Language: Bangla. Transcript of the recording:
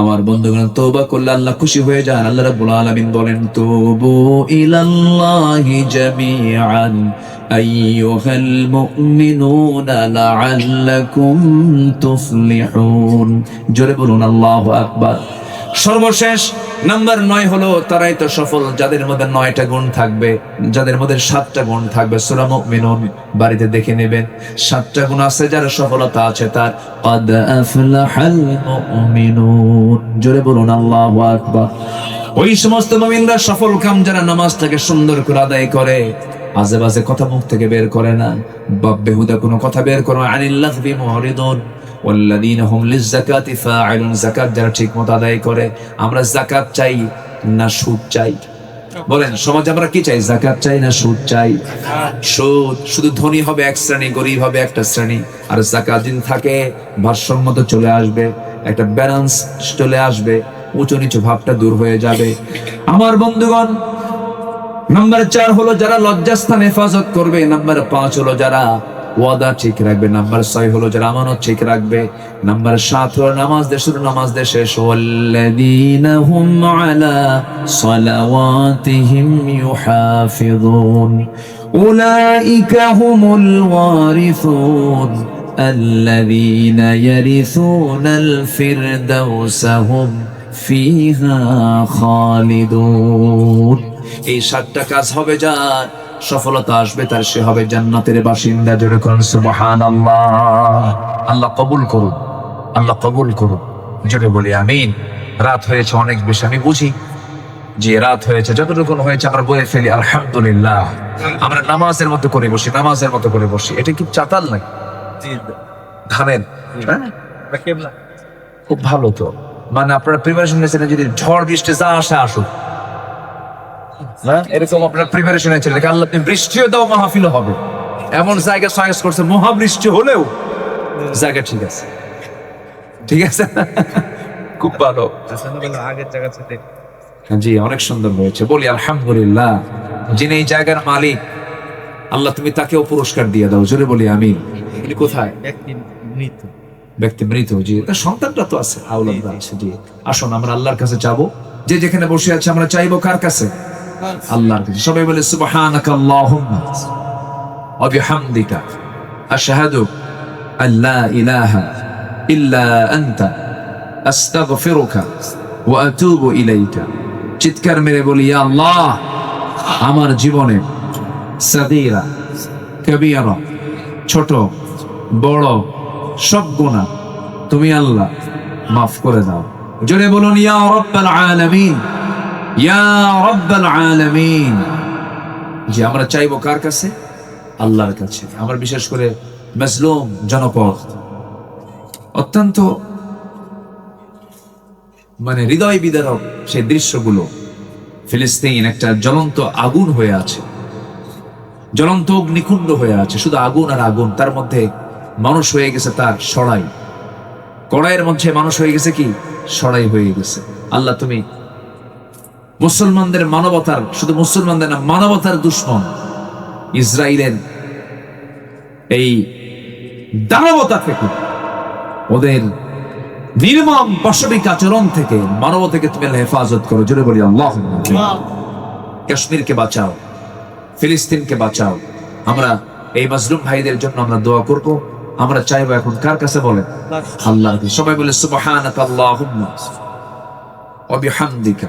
আমার বন্ধুগণ, তওবা করলে আল্লাহ খুশি হয়ে যান। আল্লাহ রাব্বুল আলামিন বলেন তুবু ইলাল্লাহি জামিআন, আইয়ুহাল মুমিনুনা লাআল্লাকুম তুফলিহুন। জোরে বলুন, আল্লাহু আকবার। সর্বশেষ, নাম্বার নয় হলো, তারাই তো সফল, যাদের মধ্যে নয়টা গুণ থাকবে, যাদের মধ্যে সাতটা গুণ থাকবে সুরাম বাড়িতে দেখে নেবেন, সাতটা গুণ আছে যার সফলতা আছে তার। কদ জোরে বলুন, আল্লাহ ওই সমস্ত মমিনরা সফল কাম যারা নামাজ থেকে সুন্দর করে আদায় করে আজে বাজে কথা মুখ থেকে বের করে না। বাপ বেহুদা কোনো কথা বের করে আনিল্লাহ বি মুহরিদুন। ফাআইলুন যারা ঠিকমতো আদায় করে। আমরা চাই না সুদ চাই। বলেন আমরা কি চাই? চাই না সুদ চাই? সুদ শুধু ধনী হবে এক শ্রেণি, গরিব হবে একটা শ্রেণি। আর দিন থাকে, ভারসাম্যত চলে আসবে, একটা ব্যালেন্স চলে আসবে, উঁচু নিচু ভাবটা দূর হয়ে যাবে। আমার বন্ধুগণ নাম্বার চার হলো যারা লজ্জাস্থান হেফাজত করবে নাম্বার পাঁচ হলো যারা ওয়াদা ঠিক রাখবে নাম্বার ছয় হলো যারা আমানত ঠিক রাখবে নাম্বার সাত হলো নামাজ দিয়ে শুরু নামাজ দিয়ে শেষ ওয়াল্লাযীনা হুম আলা সালাওয়াতিহিম ইউহাফিযুন উলাইকা হুমুল ওয়ারিসুন الذين يرثون الفردوس هم فيها خالدون এই সাতটা কাজ হবে যার সফলতা আসবে তার সে হবে জান্নাতের বাসিন্দা জোরে করুন সুবহানাল্লাহ। আল্লাহ কবুল করুন আল্লাহ কবুল করুন জোরে বলি আমিন। রাত হয়েছে অনেক বেশি আমি বুঝি যে রাত হয়েছে যতটুকু হয়েছে আমরা বলে ফেলি আলহামদুলিল্লাহ। আমরা নামাজের মতো করে বসি নামাজের মতো করে বসি। এটা কি চাতাল নাকি? ধানের হ্যাঁ? খুব ভালো তো। মানে আপনারা প্রিপারেশন নিয়েছেন যদি ঝড় বৃষ্টি যা আসে আসুক। না এরকম আপনার প্রিপারেশন আছে দেখে আল্লাহ আপনি বৃষ্টিও দাও মাহফিলও হবে। এমন জায়গা করছে মহাবৃষ্টি হলেও জায়গা ঠিক আছে। ঠিক আছে? খুব ভালো। আগের জায়গা থেকে জি অনেক সুন্দর হয়েছে। বলি আলহামদুলিল্লাহ যিনি এই জায়গার মালিক আল্লাহ তুমি তাকেও পুরস্কার দিয়ে দাও। জোরে বলি আমি উনি কোথায়? ব্যক্তি মৃত। ব্যক্তি মৃত জি। সন্তানটা তো আছে আউলাদরা আছে জি। আসুন আমরা আল্লাহর কাছে যাব। যে যেখানে বসে আছে আমরা চাইব কার কাছে? আল্লাহর কাছে। সবাই বলে সুবহানাকা আল্লাহুম্মা ওয়া বিহামদিকা। আশহাদু আল্লা ইলাহা ইল্লা আনতা। আস্তাগফিরুকা ওয়া আতুবু ইলাইকা। চিৎকার মেরে বলি, ইয়া আল্লাহ, আমার জীবনে সাদিরা কবিরা, ছোট, বড় সব গুনাহ তুমি আল্লাহ মাফ করে দাও। জোরে বলুন, ইয়া রাব্বাল আলামিন। যে আমরা কার কাছে? আল্লাহর কাছে। আমরা বিশেষ করে জনপদ। অত্যন্ত মানে হৃদয় বিদারক সেই দৃশ্যগুলো। ফিলিস্তিন একটা জ্বলন্ত আগুন হয়ে আছে। জ্বলন্ত অগ্নিকুণ্ড হয়ে আছে। শুধু আগুন আর আগুন, তার মধ্যে মানুষ হয়ে গেছে তার সড়াই। কড়াইয়ের মধ্যে মানুষ হয়ে গেছে কি? সড়াই হয়ে গেছে। আল্লাহ তুমি মুসলমানদের মানবতার শুধু মুসলমানদের না মানবতার দুশ্মন ইসরায়েলের এই দানবতা থেকে ওদের নির্মম পাশবিক আচরণ থেকে মানব থেকে তুমি হেফাজত করো। জোরে বলি আল্লাহ কাশ্মীরকে বাঁচাও ফিলিস্তিনকে বাঁচাও। আমরা এই মাজলুম ভাইদের জন্য আমরা দোয়া করব। আমরা চাইব এখন কার কাছে বলেন? আল্লাহ সবাই বলে সুবহানাক আল্লাহুম্মা ওয়া বিহামদিকা।